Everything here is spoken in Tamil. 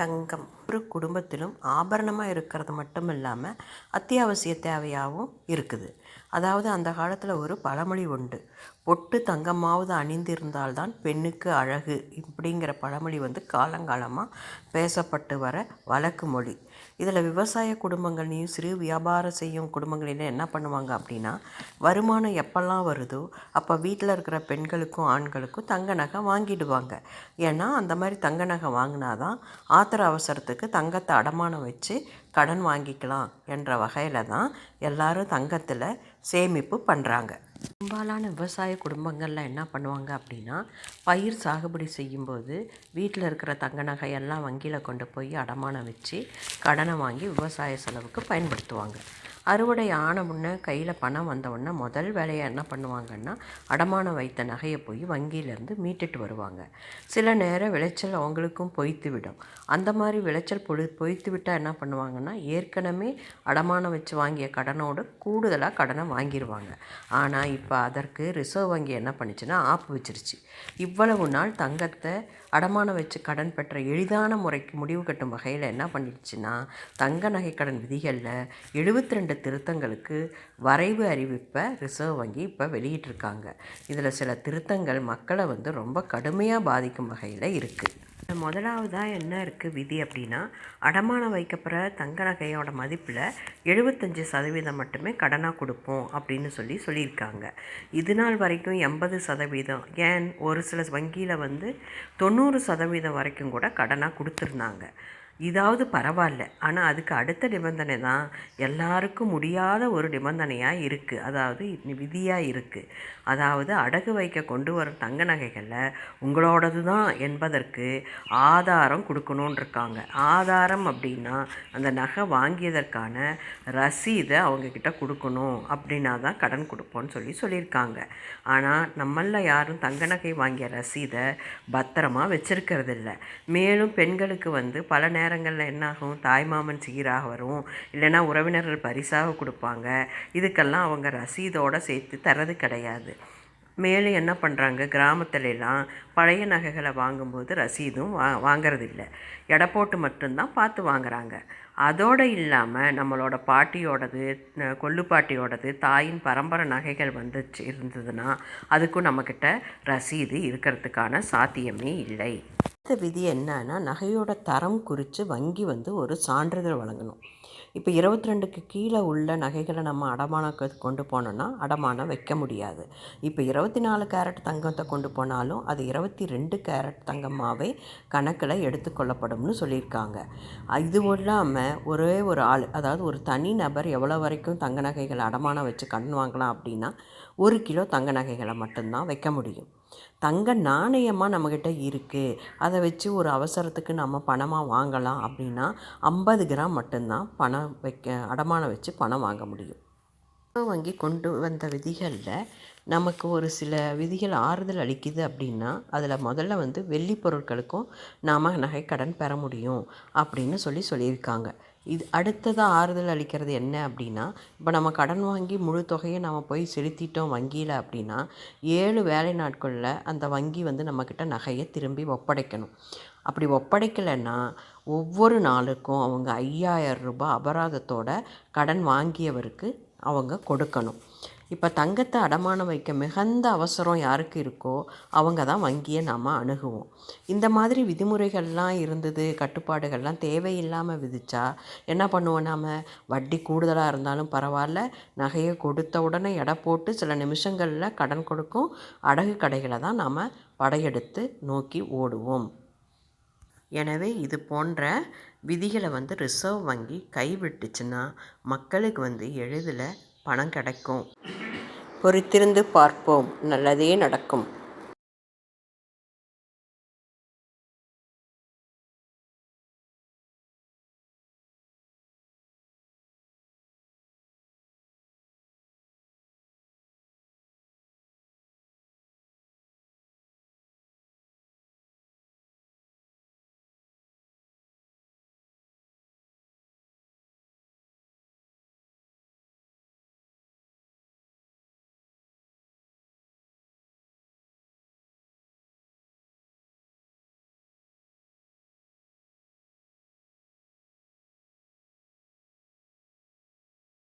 தங்கம். ஒரு குடும்பத்திலும் ஆபரணமாக இருக்கிறது மட்டும் இல்லாமல் அத்தியாவசிய தேவையாகவும் இருக்குது. அதாவது அந்த காலத்தில் ஒரு பழமொழி உண்டு. பொட்டு தங்கமாவது அணிந்திருந்தால்தான் பெண்ணுக்கு அழகு. இப்படிங்கிற பழமொழி வந்து காலங்காலமாக பேசப்பட்டு வர வழக்கு மொழி. இதில் விவசாய குடும்பங்கள்லேயும் சிறு வியாபாரம் செய்யும் குடும்பங்களில் என்ன பண்ணுவாங்க அப்படின்னா வருமானம் எப்போல்லாம் வருதோ அப்போ வீட்டில் இருக்கிற பெண்களுக்கும் ஆண்களுக்கும் தங்க நகை வாங்கிடுவாங்க. ஏன்னா அந்த மாதிரி தங்க நகை வாங்கினா தான் ஆத்திர அவசரத்துக்கு தங்கத்தை அடமானம் வச்சு கடன் வாங்கிக்கலாம் என்ற வகையில் தான் எல்லோரும் தங்கத்தில் சேமிப்பு பண்ணுறாங்க பெரும்பாலான விவசாய குடும்பங்களில் என்ன பண்ணுவாங்க அப்படின்னா பயிர் சாகுபடி செய்யும்போது வீட்டில் இருக்கிற தங்க நகையெல்லாம் வங்கியில் கொண்டு போய் அடமானம் வச்சு கடனை வாங்கி விவசாய செலவுக்கு பயன்படுத்துவாங்க. அறுவடை ஆன முன்னே கையில் பணம் வந்த உடனே முதல் வேலையை என்ன பண்ணுவாங்கன்னா அடமானம் வைத்த நகையை போய் வங்கியிலேருந்து மீட்டுட்டு வருவாங்க. சில நேரம் விளைச்சல் அவங்களுக்கும் பொய்த்து விடும். அந்த மாதிரி விளைச்சல் பொழு பொய்த்து விட்டால் என்ன பண்ணுவாங்கன்னா ஏற்கனவே அடமானம் வச்சு வாங்கிய கடனோடு கூடுதலாக கடனை வாங்கிடுவாங்க ஆனால் இப்போ அதற்கு ரிசர்வ் வங்கி என்ன பண்ணுச்சுன்னா ஆப்பு வச்சிருச்சு. இவ்வளவு நாள் தங்கத்தை அடமானம் வச்சு கடன் பெற்ற எளிதான முறைக்கு முடிவு கட்டும் வகையில் என்ன பண்ணிடுச்சுன்னா தங்க நகை கடன் விதிகளில் எழுபத்தி ரெண்டு திருத்தங்களுக்கு வரைவு அறிவிப்பை ரிசர்வ் வங்கி இப்போ வெளியிட்டிருக்காங்க. இதில் சில திருத்தங்கள் மக்களை வந்து ரொம்ப கடுமையாக பாதிக்கும் வகையில் இருக்குது முதலாவதாக என்ன இருக்குது விதி அப்படின்னா அடமானம் வைக்கப்படுற தங்க நகையோட மதிப்பில் எழுபத்தஞ்சி சதவீதம் மட்டுமே கடனாக கொடுப்போம் அப்படின்னு சொல்லி சொல்லியிருக்காங்க. இது நாள் வரைக்கும் எண்பது சதவீதம். ஏன்? ஒரு சில வங்கியில் வந்து தொண்ணூறு சதவீதம் வரைக்கும் கூட கடனாக கொடுத்துருந்தாங்க. இதாவது பரவாயில்ல. ஆனால் அதுக்கு அடுத்த நிபந்தனை தான் எல்லாருக்கும் முடியாத ஒரு நிபந்தனையாக இருக்குது அதாவது விதியாக இருக்குது அதாவது அடகு வைக்க கொண்டு வர தங்க நகைகளில் உங்களோடது தான் என்பதற்கு ஆதாரம் கொடுக்கணுன் இருக்காங்க. ஆதாரம் அப்படின்னா அந்த நகை வாங்கியதற்கான ரசீதை அவங்கக்கிட்ட கொடுக்கணும் அப்படின்னா தான் கடன் கொடுப்போன்னு சொல்லி சொல்லியிருக்காங்க. ஆனால் நம்மளில் யாரும் தங்க நகை வாங்கிய ரசீதை பத்திரமா வச்சுருக்கிறது இல்லை மேலும் பெண்களுக்கு வந்து பல நேரம் நேரங்களில் என்னாகும்? தாய்மாமன் சீராக வரும். இல்லைன்னா உறவினர்கள் பரிசாக கொடுப்பாங்க. இதுக்கெல்லாம் அவங்க ரசீதோடு சேர்த்து தரது கிடையாது. மேலும் என்ன பண்ணுறாங்க கிராமத்துலலாம் பழைய நகைகளை வாங்கும்போது ரசீதும் வா வாங்கிறதில்ல. எடை போட்டு மட்டும்தான் பார்த்து வாங்குறாங்க. அதோடு இல்லாமல் நம்மளோட பாட்டியோடது கொள்ளு பாட்டியோடது தாயின் பரம்பரை நகைகள் வந்துச்சு இருந்ததுன்னா அதுக்கும் நம்மக்கிட்ட ரசீது இருக்கிறதுக்கான சாத்தியமே இல்லை. அடுத்த விதி என்னன்னா நகையோட தரம் குறித்து வங்கி வந்து ஒரு சான்றிதழ் வழங்கணும். இப்போ இருபத்தி ரெண்டுக்கு கீழே உள்ள நகைகளை நம்ம அடமானம் கொண்டு போனோம்னா அடமானம் வைக்க முடியாது. இப்போ இருபத்தி நாலு கேரட் தங்கத்தை கொண்டு போனாலும் அது இருபத்தி ரெண்டு கேரட் தங்கமாகவே கணக்கில் எடுத்துக்கொள்ளப்படும்னு சொல்லியிருக்காங்க. இது இல்லாமல் ஒரே ஒரு ஆள் அதாவது ஒரு தனி நபர் எவ்வளோ வரைக்கும் தங்க நகைகளை அடமானம் வச்சு கடன் வாங்கலாம் அப்படின்னா ஒரு கிலோ தங்க நகைகளை மட்டும்தான் வைக்க முடியும். தங்க நாணயமாக நம்மக்கிட்ட இருக்குது அதை வச்சு ஒரு அவசரத்துக்கு நம்ம பணமாக வாங்கலாம் அப்படின்னா ஐம்பது கிராம் மட்டும்தான் பணம் வைக்க அடமானம் வச்சு பணம் வாங்க முடியும். வங்கி கொண்டு வந்த விதிகளில் நமக்கு ஒரு சில விதிகள் ஆறுதல் அளிக்குது அப்படின்னா அதில் முதல்ல வந்து வெள்ளி பொருட்களுக்கும் நாம் நகைக்கடன் பெற முடியும் அப்படின்னு சொல்லி சொல்லியிருக்காங்க. இது அடுத்ததாக ஆறுதல் அளிக்கிறது என்ன அப்படின்னா இப்போ நம்ம கடன் வாங்கி முழு தொகையை நம்ம போய் செலுத்திட்டோம் வங்கியில் அப்படின்னா ஏழு வேலை நாட்களில் அந்த வங்கி வந்து நம்மக்கிட்ட நகையை திரும்பி ஒப்படைக்கணும். அப்படி ஒப்படைக்கலைன்னா ஒவ்வொரு நாளுக்கும் அவங்க ஐயாயிரம் ரூபாய் அபராதத்தோட கடன் வாங்கியவருக்கு அவங்க கொடுக்கணும். இப்போ தங்கத்தை அடமானம் வைக்க மிகுந்த அவசரம் யாருக்கு இருக்கோ அவங்க தான் வங்கியை நாம் அணுகுவோம். இந்த மாதிரி விதிமுறைகள்லாம் இருந்தது கட்டுப்பாடுகள்லாம் தேவையில்லாமல் விதித்தா என்ன பண்ணுவோம் நாம்? வட்டி கூடுதலாக இருந்தாலும் பரவாயில்ல நகையை கொடுத்த உடனே எடை போட்டு சில நிமிஷங்களில் கடன் கொடுக்கும் அடகு கடைகளை தான் நாம் படையெடுத்து நோக்கி ஓடுவோம். எனவே இது போன்ற விதிகளை வந்து ரிசர்வ் வங்கி கைவிட்டுச்சுன்னா மக்களுக்கு வந்து எளிதில் பணம் கிடைக்கும். பொறுத்திருந்து பார்ப்போம். நல்லதே நடக்கும்.